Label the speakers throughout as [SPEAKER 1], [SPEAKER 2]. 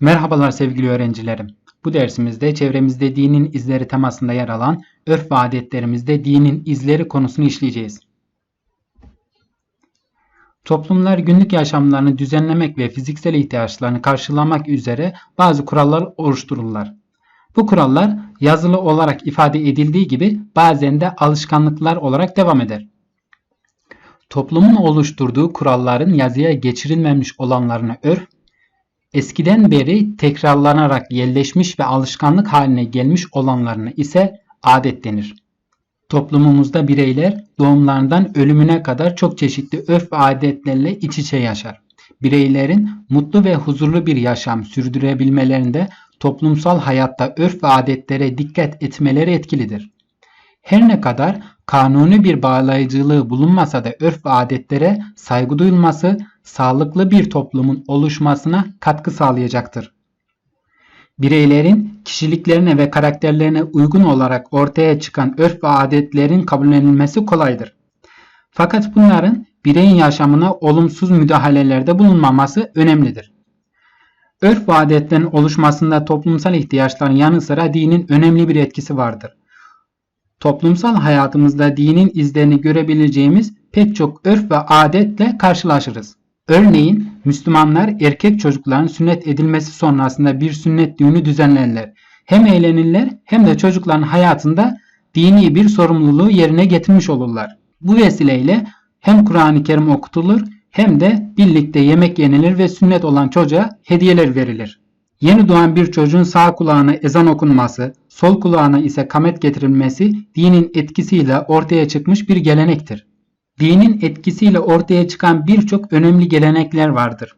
[SPEAKER 1] Merhabalar sevgili öğrencilerim. Bu dersimizde çevremizde dinin izleri temasında yer alan örf ve adetlerimizde dinin izleri konusunu işleyeceğiz. Toplumlar günlük yaşamlarını düzenlemek ve fiziksel ihtiyaçlarını karşılamak üzere bazı kurallar oluştururlar. Bu kurallar yazılı olarak ifade edildiği gibi bazen de alışkanlıklar olarak devam eder. Toplumun oluşturduğu kuralların yazıya geçirilmemiş olanlarına örf, eskiden beri tekrarlanarak yerleşmiş ve alışkanlık haline gelmiş olanlarına ise adet denir. Toplumumuzda bireyler doğumlarından ölümüne kadar çok çeşitli örf ve adetlerle iç içe yaşar. Bireylerin mutlu ve huzurlu bir yaşam sürdürebilmelerinde toplumsal hayatta örf ve adetlere dikkat etmeleri etkilidir. Her ne kadar kanuni bir bağlayıcılığı bulunmasa da örf ve adetlere saygı duyulması sağlıklı bir toplumun oluşmasına katkı sağlayacaktır. Bireylerin kişiliklerine ve karakterlerine uygun olarak ortaya çıkan örf ve adetlerin kabullenilmesi kolaydır. Fakat bunların bireyin yaşamına olumsuz müdahalelerde bulunmaması önemlidir. Örf ve adetlerin oluşmasında toplumsal ihtiyaçların yanı sıra dinin önemli bir etkisi vardır. Toplumsal hayatımızda dinin izlerini görebileceğimiz pek çok örf ve adetle karşılaşırız. Örneğin Müslümanlar erkek çocukların sünnet edilmesi sonrasında bir sünnet düğünü düzenlerler. Hem eğlenirler hem de çocukların hayatında dini bir sorumluluğu yerine getirmiş olurlar. Bu vesileyle hem Kur'an-ı Kerim okutulur hem de birlikte yemek yenilir ve sünnet olan çocuğa hediyeler verilir. Yeni doğan bir çocuğun sağ kulağına ezan okunması, sol kulağına ise kamet getirilmesi dinin etkisiyle ortaya çıkmış bir gelenektir. Dinin etkisiyle ortaya çıkan birçok önemli gelenekler vardır.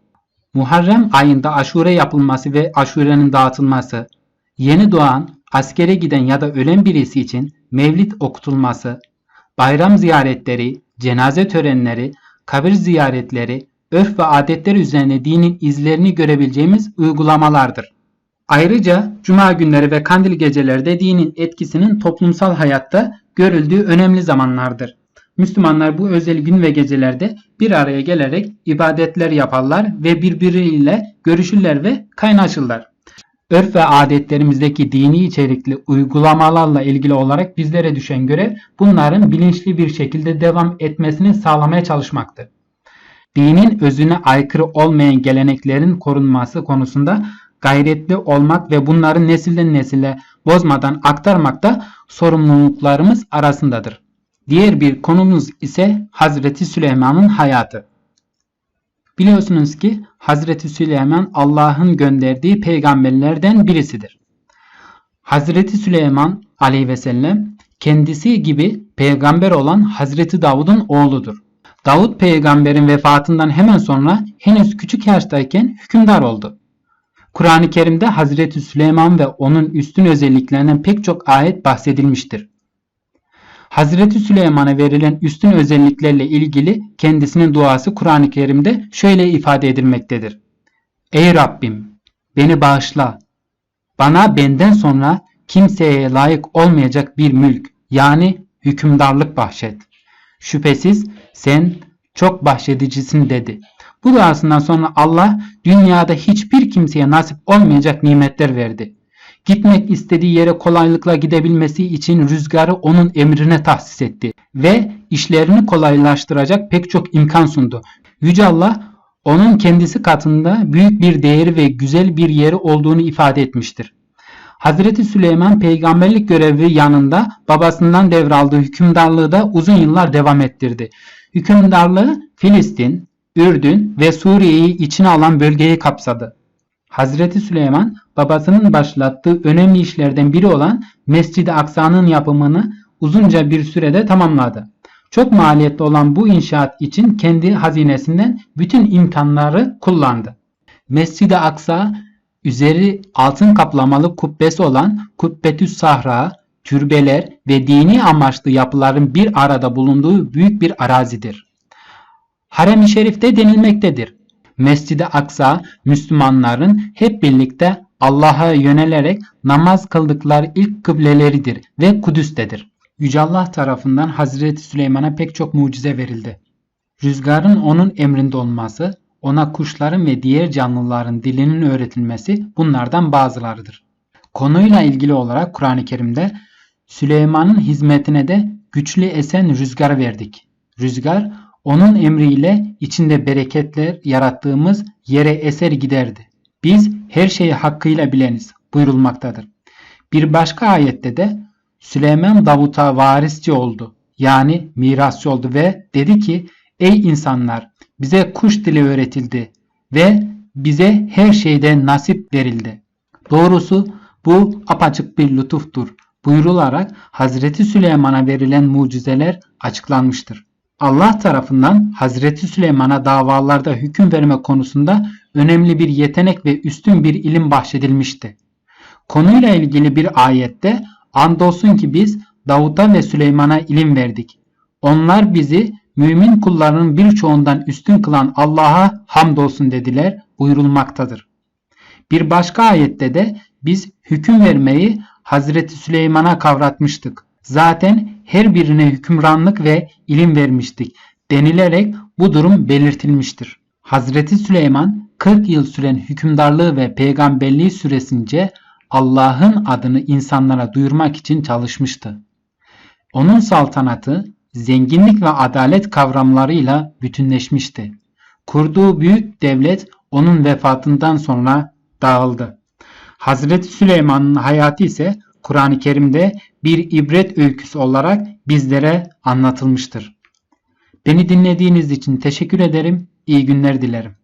[SPEAKER 1] Muharrem ayında aşure yapılması ve aşurenin dağıtılması, yeni doğan, askere giden ya da ölen birisi için mevlid okutulması, bayram ziyaretleri, cenaze törenleri, kabir ziyaretleri, örf ve adetler üzerine dinin izlerini görebileceğimiz uygulamalardır. Ayrıca cuma günleri ve kandil geceleri de dinin etkisinin toplumsal hayatta görüldüğü önemli zamanlardır. Müslümanlar bu özel gün ve gecelerde bir araya gelerek ibadetler yaparlar ve birbiriyle görüşürler ve kaynaşırlar. Örf ve adetlerimizdeki dini içerikli uygulamalarla ilgili olarak bizlere düşen görev bunların bilinçli bir şekilde devam etmesini sağlamaya çalışmaktır. Dinin özüne aykırı olmayan geleneklerin korunması konusunda gayretli olmak ve bunları nesilden nesile bozmadan aktarmak da sorumluluklarımız arasındadır. Diğer bir konumuz ise Hazreti Süleyman'ın hayatı. Biliyorsunuz ki Hazreti Süleyman Allah'ın gönderdiği peygamberlerden birisidir. Hazreti Süleyman aleyhi ve sellem kendisi gibi peygamber olan Hazreti Davud'un oğludur. Davud peygamberin vefatından hemen sonra henüz küçük yaştayken hükümdar oldu. Kur'an-ı Kerim'de Hazreti Süleyman ve onun üstün özelliklerinden pek çok ayet bahsedilmiştir. Hazreti Süleyman'a verilen üstün özelliklerle ilgili kendisinin duası Kur'an-ı Kerim'de şöyle ifade edilmektedir. Ey Rabbim beni bağışla. Bana benden sonra kimseye layık olmayacak bir mülk yani hükümdarlık bahşet. Şüphesiz sen çok bahşedicisin dedi. Bu duasından sonra Allah dünyada hiçbir kimseye nasip olmayacak nimetler verdi. Gitmek istediği yere kolaylıkla gidebilmesi için rüzgarı onun emrine tahsis etti ve işlerini kolaylaştıracak pek çok imkan sundu. Yüce Allah onun kendisi katında büyük bir değeri ve güzel bir yeri olduğunu ifade etmiştir. Hazreti Süleyman peygamberlik görevi yanında babasından devraldığı hükümdarlığı da uzun yıllar devam ettirdi. Hükümdarlığı Filistin, Ürdün ve Suriye'yi içine alan bölgeyi kapsadı. Hazreti Süleyman babasının başlattığı önemli işlerden biri olan Mescid-i Aksa'nın yapımını uzunca bir sürede tamamladı. Çok maliyetli olan bu inşaat için kendi hazinesinden bütün imkanları kullandı. Mescid-i Aksa üzeri altın kaplamalı kubbesi olan Kubbetüs Sahra, türbeler ve dini amaçlı yapıların bir arada bulunduğu büyük bir arazidir. Harem-i Şerif'te denilmektedir. Mescid-i Aksa Müslümanların hep birlikte Allah'a yönelerek namaz kıldıkları ilk kıbleleridir ve Kudüs'tedir. Yüce Allah tarafından Hazreti Süleyman'a pek çok mucize verildi. Rüzgarın onun emrinde olması, ona kuşların ve diğer canlıların dilinin öğretilmesi bunlardan bazılarıdır. Konuyla ilgili olarak Kur'an-ı Kerim'de Süleyman'ın hizmetine de güçlü esen rüzgar verdik. Rüzgar onun emriyle içinde bereketler yarattığımız yere eser giderdi. Biz her şeyi hakkıyla bileniz buyurulmaktadır. Bir başka ayette de Süleyman Davut'a varisçi oldu. Yani mirasçı oldu ve dedi ki ey insanlar bize kuş dili öğretildi ve bize her şeyden nasip verildi. Doğrusu bu apaçık bir lütuftur buyurularak Hazreti Süleyman'a verilen mucizeler açıklanmıştır. Allah tarafından Hazreti Süleyman'a davalarda hüküm verme konusunda önemli bir yetenek ve üstün bir ilim bahşedilmişti. Konuyla ilgili bir ayette andolsun ki biz Davut'a ve Süleyman'a ilim verdik. Onlar bizi mümin kullarının birçoğundan üstün kılan Allah'a hamdolsun dediler buyurulmaktadır. Bir başka ayette de biz hüküm vermeyi Hazreti Süleyman'a kavratmıştık. Zaten her birine hükümranlık ve ilim vermiştik denilerek bu durum belirtilmiştir. Hazreti Süleyman 40 yıl süren hükümdarlığı ve peygamberliği süresince Allah'ın adını insanlara duyurmak için çalışmıştı. Onun saltanatı zenginlik ve adalet kavramlarıyla bütünleşmişti. Kurduğu büyük devlet onun vefatından sonra dağıldı. Hazreti Süleyman'ın hayatı ise Kur'an-ı Kerim'de bir ibret öyküsü olarak bizlere anlatılmıştır. Beni dinlediğiniz için teşekkür ederim. İyi günler dilerim.